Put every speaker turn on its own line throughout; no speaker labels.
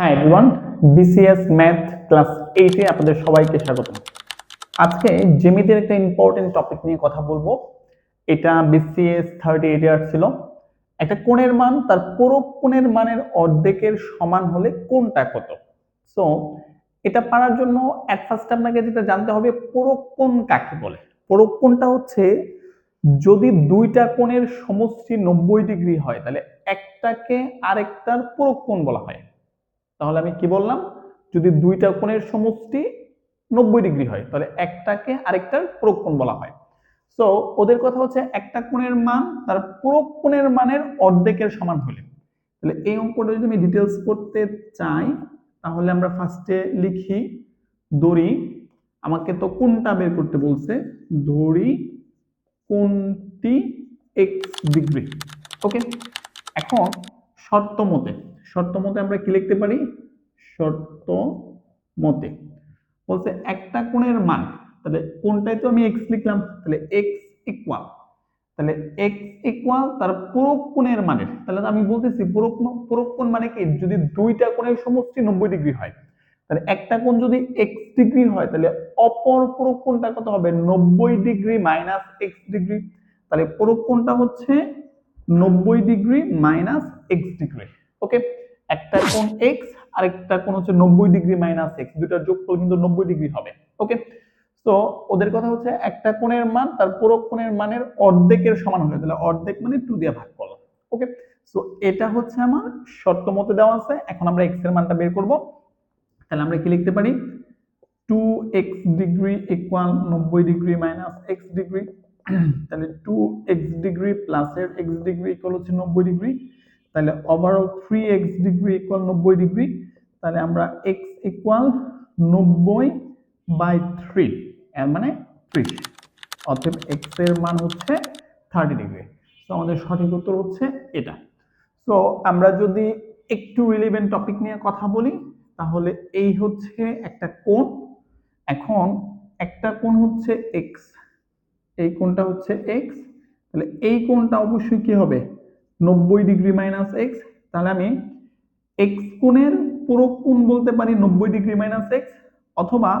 হ্যাঁ everyone BCS math class এইটে আপনাদের সবাইকে স্বাগত আজকে জেমিদের একটা ইম্পর্টেন্ট টপিক নিয়ে কথা বলব। এটা বিসিএস থার্টি এইটে ছিল। একটা কোণের মান, তার পুরো কোণের মানের অর্ধেকের সমান হলে কোনটা কত? সো এটা পারার জন্য অ্যাট ফার্স্ট আপনাকে যেটা জানতে হবে, পুরো কোণ কাকে বলে? পুরো কোণটা হচ্ছে, যদি দুইটা কোণের সমষ্টি নব্বই ডিগ্রি হয়, তাহলে একটাকে আরেকটার পুরো কোণ বলা হয়। তাহলে আমি কি বললাম? যদি দুইটা কোণের সমষ্টি নব্বই ডিগ্রি হয়, তাহলে একটাকে আরেকটার পুরোক্ষণ বলা হয়। সো ওদের কথা হচ্ছে একটা কোণের মান, তার পুরোক্ষণের মানের অর্ধেকের সমান হলে। তাহলে এই অঙ্কটা যদি আমি ডিটেলস করতে চাই, তাহলে আমরা ফার্স্টে লিখি, দড়ি, আমাকে তো কোনটা বের করতে বলছে, দড়ি কোনটি এক্স ডিগ্রি। ওকে এখন শর্ত মতে শর্ত মতে আমরা কি লিখতে পারি? শর্ত মতে বলছে একটা কোণের মান, তাহলে কোনটাই তো আমি এক্স লিখলাম, তাহলে এক্স ইকুয়াল তাহলে এক্স ইকুয়াল তার পুরো কোণের মানের, তাহলে আমি বলতেছি পুরো পুরো কোণ মানে কি? যদি দুইটা কোণের সমষ্টি নব্বই ডিগ্রি হয়, তাহলে একটা কোণ যদি এক্স ডিগ্রি হয়, তাহলে অপর পুরো কোণটা কত হবে? নব্বই ডিগ্রি মাইনাস এক্স ডিগ্রি, তাহলে পুরো কোণটা হচ্ছে নব্বই degree minus x degree, okay? একটা কোণ এক্স আর একটা কোণ হচ্ছে নব্বই ডিগ্রি মাইনাস এক্স দুটার যোগফল কিন্তু নব্বই ডিগ্রি হবে, ওকে? তো ওদের কথা হচ্ছে একটা কোণের মান, তার পুরো কোণের মানের অর্ধেকের সমান হবে, তাহলে অর্ধেক মানে টু দিয়ে ভাগ করলাম, ওকে? সো এটা হচ্ছে আমার শর্ত মতে দেওয়া আছে, এখন আমরা এক্সের মানটা বের করব, তাহলে আমরা কি লিখতে পারি? টু এক্স ডিগ্রি ইকুয়াল নব্বই ডিগ্রি মাইনাস এক্স ডিগ্রি তাহলে টু এক্স ডিগ্রি প্লাস এর এক্স ডিগ্রি ইকুয়াল হচ্ছে নব্বই ডিগ্রি তাহলে overall three x degree equal নব্বই ডিগ্রি তাহলে আমরা এক্স ইকুয়াল নব্বই বাই থ্রি এর মানে ত্রিশ, অতএব এক্সের মান হচ্ছে থার্টি ডিগ্রি তো আমাদের সঠিক উত্তর হচ্ছে এটা। সো আমরা যদি একটু রিলিভেন্ট টপিক নিয়ে কথা বলি, তাহলে এই হচ্ছে একটা কোণ, এখন একটা কোণ হচ্ছে এক্স এই কোণটা হচ্ছে এক্স তাহলে এই কোণটা অবশ্যই কি হবে? নব্বই ডিগ্রি মাইনাস এক্স তাহলে আমি এক্স কোণের পুরো কোণ বলতে পারি নব্বই ডিগ্রি মাইনাস এক্স অথবা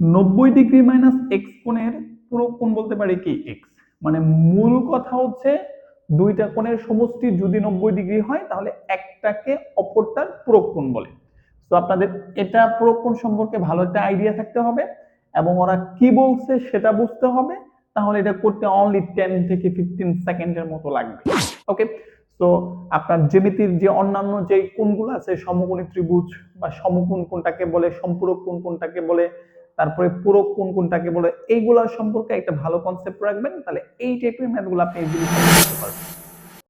নব্বই ডিগ্রি মাইনাস এক্স কোণের পুরো কোণ বলতে পারি কি? এক্স মানে মূল কথা হচ্ছে দুইটা কোণের সমষ্টি যদি নব্বই ডিগ্রি হয়, তাহলে একটাকে অপরটার পুরো কোণ বলে। তো আপনাদের এটা পুরো কোণ সম্পর্কে ভালো একটা আইডিয়া থাকতে হবে, এবং ওরা কি বলছে সেটা বুঝতে হবে। তাহলে এটা করতে অনলি টেন থেকে ফিফটিন সেকেন্ডের মতো লাগবে। ওকে তো আপনার জ্যামিতির যে অন্যান্য যে কোনগুলো আছে, সমকোণী ত্রিভুজ বা সমকোণ কোনটাকে বলে, সম্পূরক কোন কোনটাকে বলে, তারপরে পূরক কোন কোনটাকে বলে, এইগুলা সম্পর্কে একটা ভালো কনসেপ্ট রাখবেন, তাহলে এই টাইপের ম্যাথগুলো আপনি করতে পারবেন।